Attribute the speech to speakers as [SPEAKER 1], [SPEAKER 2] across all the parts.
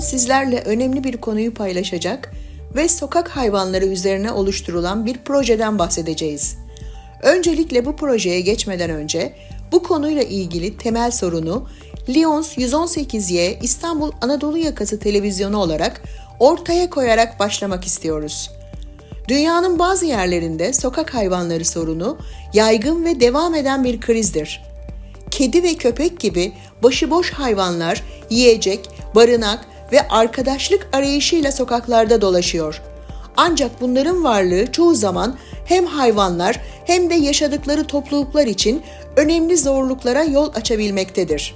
[SPEAKER 1] sizlerle önemli bir konuyu paylaşacak ve sokak hayvanları üzerine oluşturulan bir projeden bahsedeceğiz. Öncelikle bu projeye geçmeden önce bu konuyla ilgili temel sorunu Lyons 118Y İstanbul Anadolu Yakası televizyonu olarak ortaya koyarak başlamak istiyoruz. Dünyanın bazı yerlerinde sokak hayvanları sorunu yaygın ve devam eden bir krizdir. Kedi ve köpek gibi başıboş hayvanlar yiyecek, barınak ve arkadaşlık arayışıyla sokaklarda dolaşıyor. Ancak bunların varlığı çoğu zaman hem hayvanlar hem de yaşadıkları topluluklar için önemli zorluklara yol açabilmektedir.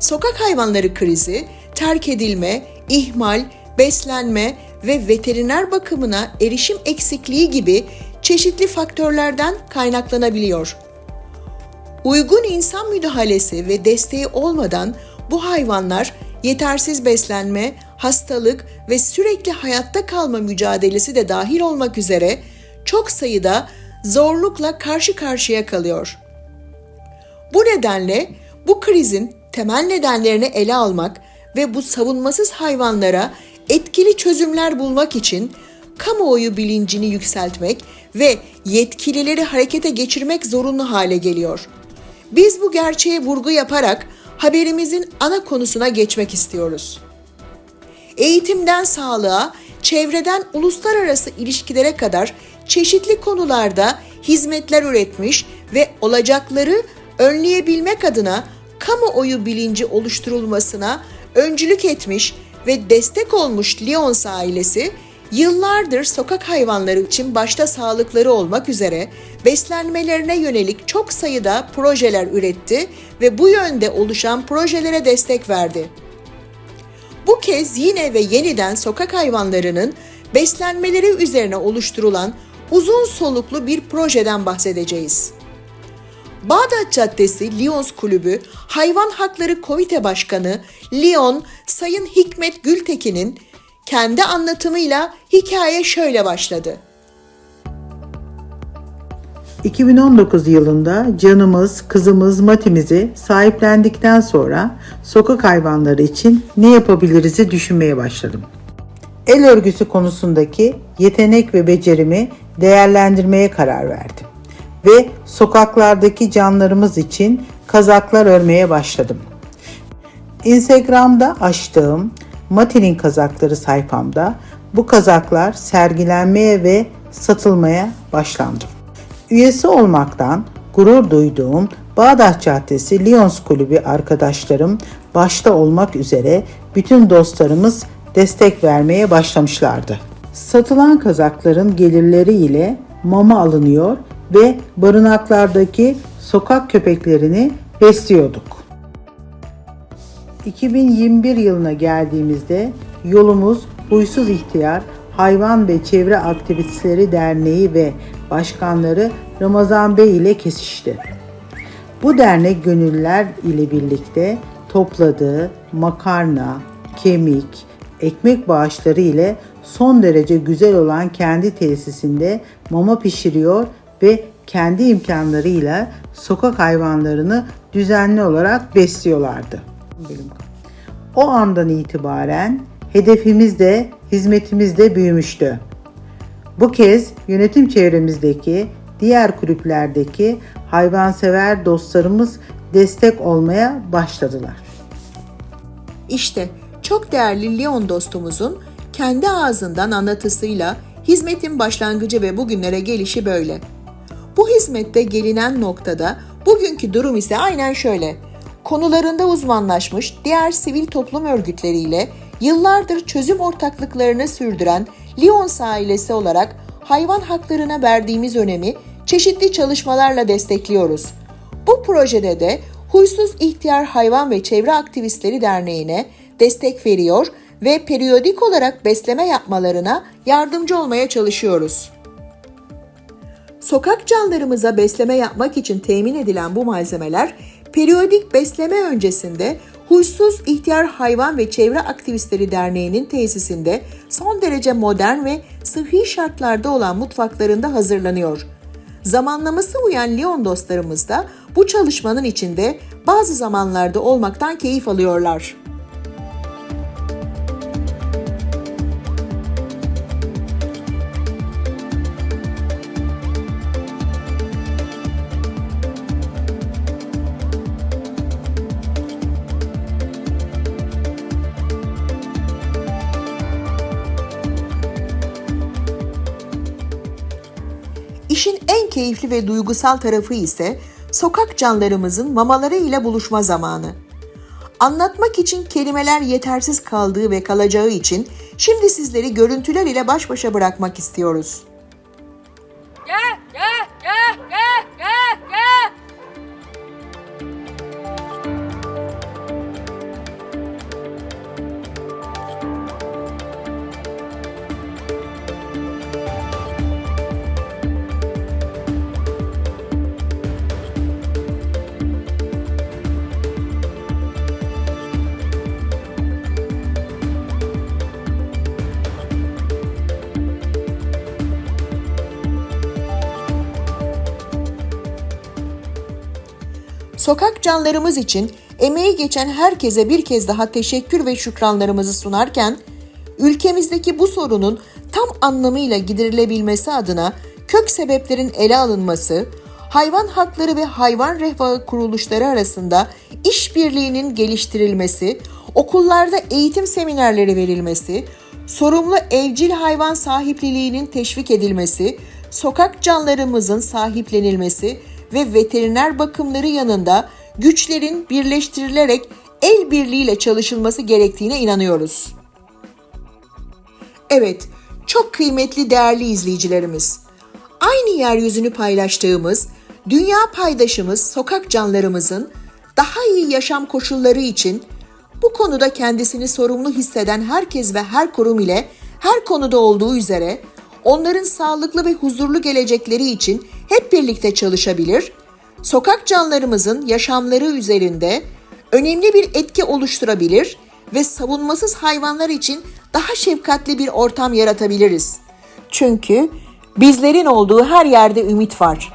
[SPEAKER 1] Sokak hayvanları krizi, terk edilme, ihmal, beslenme ve veteriner bakımına erişim eksikliği gibi çeşitli faktörlerden kaynaklanabiliyor. Uygun insan müdahalesi ve desteği olmadan bu hayvanlar yetersiz beslenme, hastalık ve sürekli hayatta kalma mücadelesi de dahil olmak üzere çok sayıda zorlukla karşı karşıya kalıyor. Bu nedenle bu krizin temel nedenlerini ele almak ve bu savunmasız hayvanlara etkili çözümler bulmak için kamuoyu bilincini yükseltmek ve yetkilileri harekete geçirmek zorunlu hale geliyor. Biz bu gerçeğe vurgu yaparak haberimizin ana konusuna geçmek istiyoruz. Eğitimden sağlığa, çevreden uluslararası ilişkilere kadar çeşitli konularda hizmetler üretmiş ve olacakları önleyebilmek adına kamuoyu bilinci oluşturulmasına öncülük etmiş ve destek olmuş Lyons ailesi yıllardır sokak hayvanları için başta sağlıkları olmak üzere beslenmelerine yönelik çok sayıda projeler üretti ve bu yönde oluşan projelere destek verdi. Bu kez yine ve yeniden sokak hayvanlarının beslenmeleri üzerine oluşturulan uzun soluklu bir projeden bahsedeceğiz. Bağdat Caddesi Lyons Kulübü Hayvan Hakları Komite Başkanı Lyon Sayın Hikmet Gültekin'in kendi anlatımıyla hikaye şöyle başladı.
[SPEAKER 2] 2019 yılında canımız, kızımız Matimizi sahiplendikten sonra sokak hayvanları için ne yapabiliriz'i düşünmeye başladım. El örgüsü konusundaki yetenek ve becerimi değerlendirmeye karar verdim ve sokaklardaki canlarımız için kazaklar örmeye başladım. Instagram'da açtığım Matil'in kazakları sayfamda bu kazaklar sergilenmeye ve satılmaya başlandı. Üyesi olmaktan gurur duyduğum Bağdat Caddesi Lyons Kulübü arkadaşlarım başta olmak üzere bütün dostlarımız destek vermeye başlamışlardı. Satılan kazakların gelirleri ile mama alınıyor ve barınaklardaki sokak köpeklerini besliyorduk. 2021 yılına geldiğimizde yolumuz Huysuz İhtiyar Hayvan ve Çevre Aktivistleri Derneği ve başkanları Ramazan Bey ile kesişti. Bu dernek gönüllüler ile birlikte topladığı makarna, kemik, ekmek bağışları ile son derece güzel olan kendi tesisinde mama pişiriyor ve kendi imkanlarıyla sokak hayvanlarını düzenli olarak besliyorlardı. O andan itibaren hedefimiz de hizmetimiz de büyümüştü. Bu kez yönetim çevremizdeki diğer kulüplerdeki hayvansever dostlarımız destek olmaya başladılar.
[SPEAKER 1] İşte çok değerli Lyon dostumuzun kendi ağzından anlatısıyla hizmetin başlangıcı ve bugünlere gelişi böyle. Bu hizmette gelinen noktada bugünkü durum ise aynen şöyle. Konularında uzmanlaşmış diğer sivil toplum örgütleriyle yıllardır çözüm ortaklıklarını sürdüren Lyons ailesi olarak hayvan haklarına verdiğimiz önemi çeşitli çalışmalarla destekliyoruz. Bu projede de Huysuz İhtiyar Hayvan ve Çevre Aktivistleri Derneği'ne destek veriyor ve periyodik olarak besleme yapmalarına yardımcı olmaya çalışıyoruz. Sokak canlarımıza besleme yapmak için temin edilen bu malzemeler periyodik besleme öncesinde Huysuz İhtiyar Hayvan ve Çevre Aktivistleri Derneği'nin tesisinde son derece modern ve sıhhi şartlarda olan mutfaklarında hazırlanıyor. Zamanlaması uyan Lyon dostlarımız da bu çalışmanın içinde bazı zamanlarda olmaktan keyif alıyorlar. Keyifli ve duygusal tarafı ise sokak canlarımızın mamaları ile buluşma zamanı. Anlatmak için kelimeler yetersiz kaldığı ve kalacağı için şimdi sizleri görüntüler ile baş başa bırakmak istiyoruz. Sokak canlarımız için emeği geçen herkese bir kez daha teşekkür ve şükranlarımızı sunarken, ülkemizdeki bu sorunun tam anlamıyla giderilebilmesi adına kök sebeplerin ele alınması, hayvan hakları ve hayvan refahı kuruluşları arasında işbirliğinin geliştirilmesi, okullarda eğitim seminerleri verilmesi, sorumlu evcil hayvan sahipliliğinin teşvik edilmesi, sokak canlarımızın sahiplenilmesi ve veteriner bakımları yanında güçlerin birleştirilerek el birliğiyle çalışılması gerektiğine inanıyoruz. Evet, çok kıymetli değerli izleyicilerimiz. Aynı yeryüzünü paylaştığımız, dünya paydaşımız sokak canlarımızın daha iyi yaşam koşulları için bu konuda kendisini sorumlu hisseden herkes ve her kurum ile her konuda olduğu üzere onların sağlıklı ve huzurlu gelecekleri için hep birlikte çalışabilir, sokak canlarımızın yaşamları üzerinde önemli bir etki oluşturabilir ve savunmasız hayvanlar için daha şefkatli bir ortam yaratabiliriz. Çünkü bizlerin olduğu her yerde ümit var.